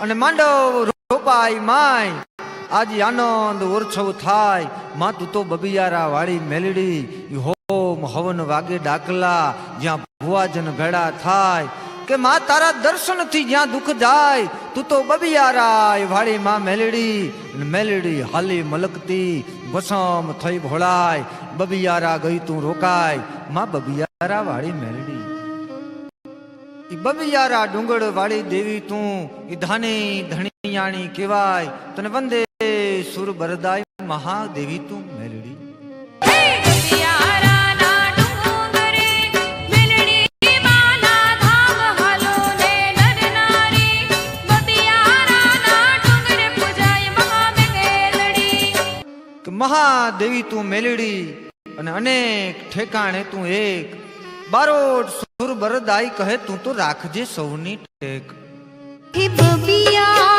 અને માંડવ રોપાય માય. આજે આનંદ ઉત્સવ થાય. માં તું બબિયારા વાળી મેલડી. હોમ હવન વાગે ડાકલા. જ્યાં ભુવાજન ભેડા થાય. કે માં તારા દર્શનથી જ્યાં દુઃખ જાય, તું તો બબિયારા વાળી માં મેલડી. મેલડી હાલી મલકતી વસમ થઈ ભોળાય. બબિયારા ગઈ તું રોકાય. માં બબિયારા વાળી મેલડી. બબિયારા ડુંગળ વાળી દેવી તું ધાની ધણિયાણી કહેવાય. તને વંદે સુર બરદાય મહાદેવી તું મેલડી. મહાદેવી તું મેલડી અને અનેક ઠેકાણે તું એક. બારોટ બરદાઈ કહે તું તો રાખજે સૌની ટેક. હે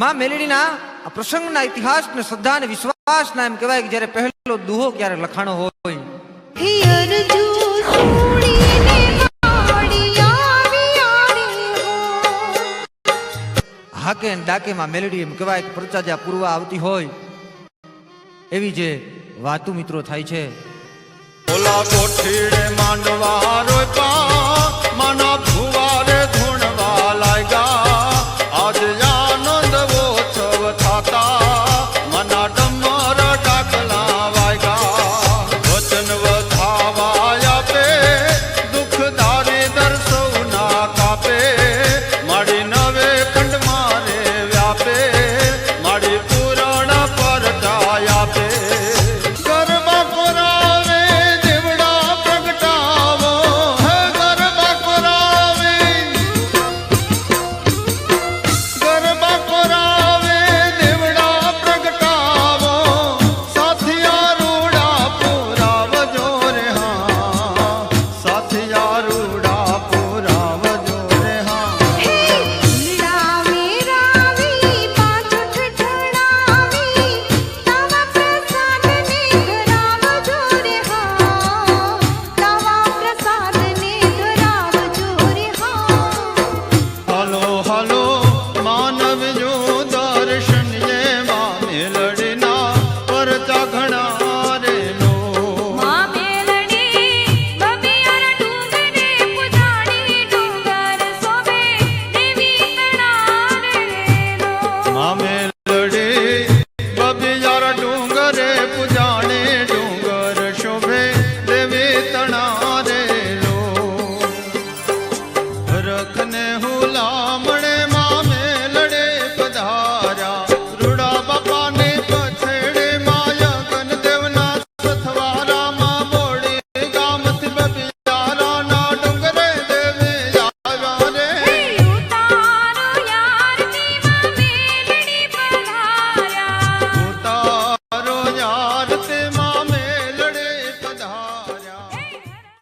માં મેલડીના આ પ્રસંગના ઇતિહાસ ને શ્રદ્ધા અને વિશ્વાસના એમ કહેવાય કે જ્યારે પહેલો દુહો ક્યારે લખાણો હોય. હાકે ડાકે માં મેલડી એમ કહેવાય કે પ્રચાજા જ્યાં આવતી હોય એવી જે વાતુ મિત્રો થાય છે. ઓલા કોઠીડે માંડવા રોપા માના